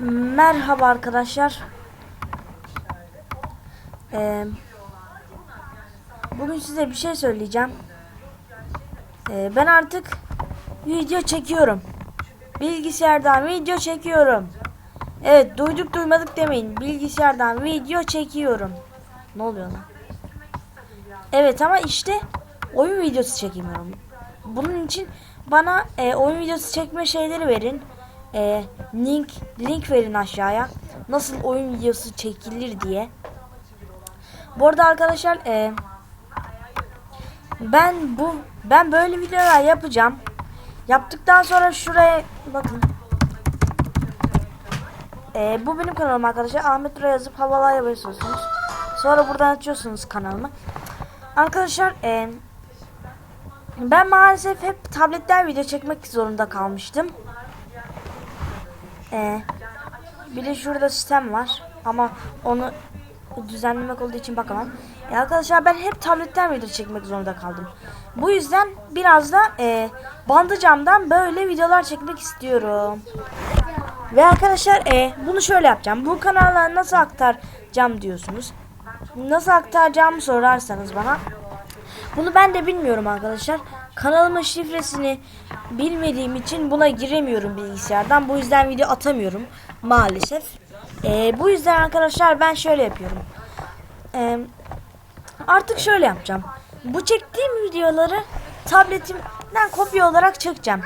Merhaba arkadaşlar. Ee, bugün size bir şey söyleyeceğim. Ee, ben artık video çekiyorum. Bilgisayardan video çekiyorum. Evet duyduk duymadık demeyin. Bilgisayardan video çekiyorum. Ne oluyor lan? Evet ama işte oyun videosu çekemiyorum. Bunun için bana e, oyun videosu çekme şeyleri verin. E, link link verin aşağıya. Nasıl oyun videosu çekilir diye. Bu arada arkadaşlar e, ben bu ben böyle videolar yapacağım. Yaptıktan sonra şuraya bakın. E, bu benim kanalım arkadaşlar. Ahmet Dura yazıp havalaya basıyorsunuz. Sonra buradan açıyorsunuz kanalımı. Arkadaşlar e, ben maalesef hep tabletten video çekmek zorunda kalmıştım. E, bir de şurada sistem var ama onu düzenlemek olduğu için bakamam. E, arkadaşlar ben hep tabletten video çekmek zorunda kaldım. Bu yüzden biraz da e, bandı camdan böyle videolar çekmek istiyorum. Ve arkadaşlar e, bunu şöyle yapacağım. Bu kanala nasıl aktaracağım diyorsunuz. Nasıl aktaracağımı sorarsanız bana. Bunu ben de bilmiyorum arkadaşlar. Kanalımın şifresini bilmediğim için buna giremiyorum bilgisayardan. Bu yüzden video atamıyorum maalesef. E, bu yüzden arkadaşlar ben şöyle yapıyorum. E, artık şöyle yapacağım. Bu çektiğim videoları tabletimden kopya olarak çekeceğim.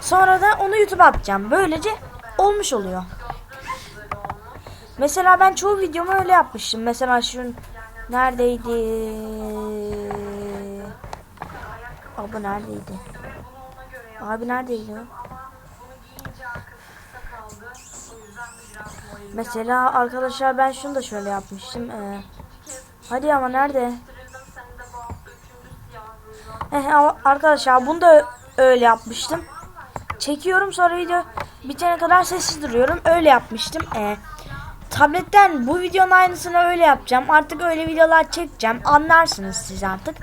Sonra da onu YouTube'a atacağım. Böylece olmuş oluyor. Mesela ben çoğu videomu öyle yapmıştım. Mesela şun neredeydi? Abi neredeydi? Abi neredeydi o? Mesela arkadaşlar ben şunu da şöyle yapmıştım. Ee, hadi ama nerede? Eh, arkadaşlar bunu da öyle yapmıştım. Çekiyorum sonra video bitene kadar sessiz duruyorum. Öyle yapmıştım. Ee, tabletten bu videonun aynısını öyle yapacağım. Artık öyle videolar çekeceğim. Anlarsınız siz artık.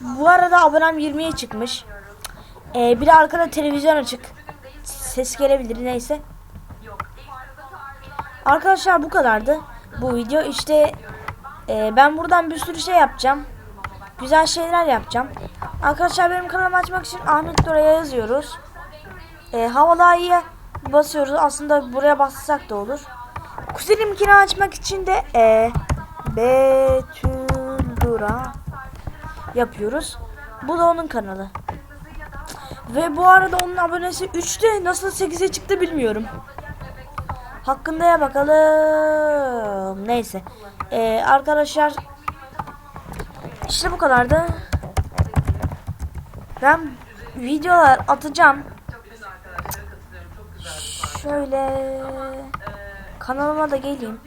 Bu arada abonem 20'ye çıkmış. Ee, bir de arkada televizyon açık. Ses gelebilir neyse. Arkadaşlar bu kadardı. Bu video işte e, ben buradan bir sürü şey yapacağım. Güzel şeyler yapacağım. Arkadaşlar benim kanalımı açmak için Ahmet Dora'ya yazıyoruz. E, havalayıya basıyoruz. Aslında buraya bassak da olur. Kuzenimkini açmak için de e, Betül Dura yapıyoruz. Bu da onun kanalı. Ve bu arada onun abonesi 3'te nasıl 8'e çıktı bilmiyorum. Hakkında ya bakalım. Neyse. Ee, arkadaşlar işte bu kadardı. Ben videolar atacağım. Şöyle kanalıma da geleyim.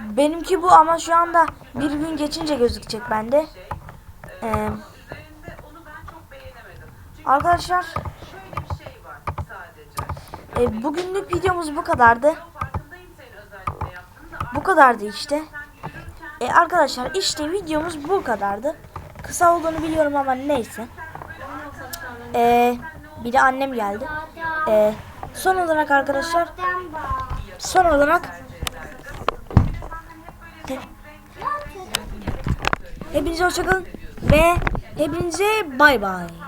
Benimki bu ama şu anda bir gün geçince gözükecek bende. Ee, arkadaşlar e, bugünlük videomuz bu kadardı. Bu kadardı işte. E, arkadaşlar işte videomuz bu kadardı. Kısa olduğunu biliyorum ama neyse. E, bir de annem geldi. E, son olarak arkadaşlar son olarak hepinize hoşçakalın ve hepinize bay bay.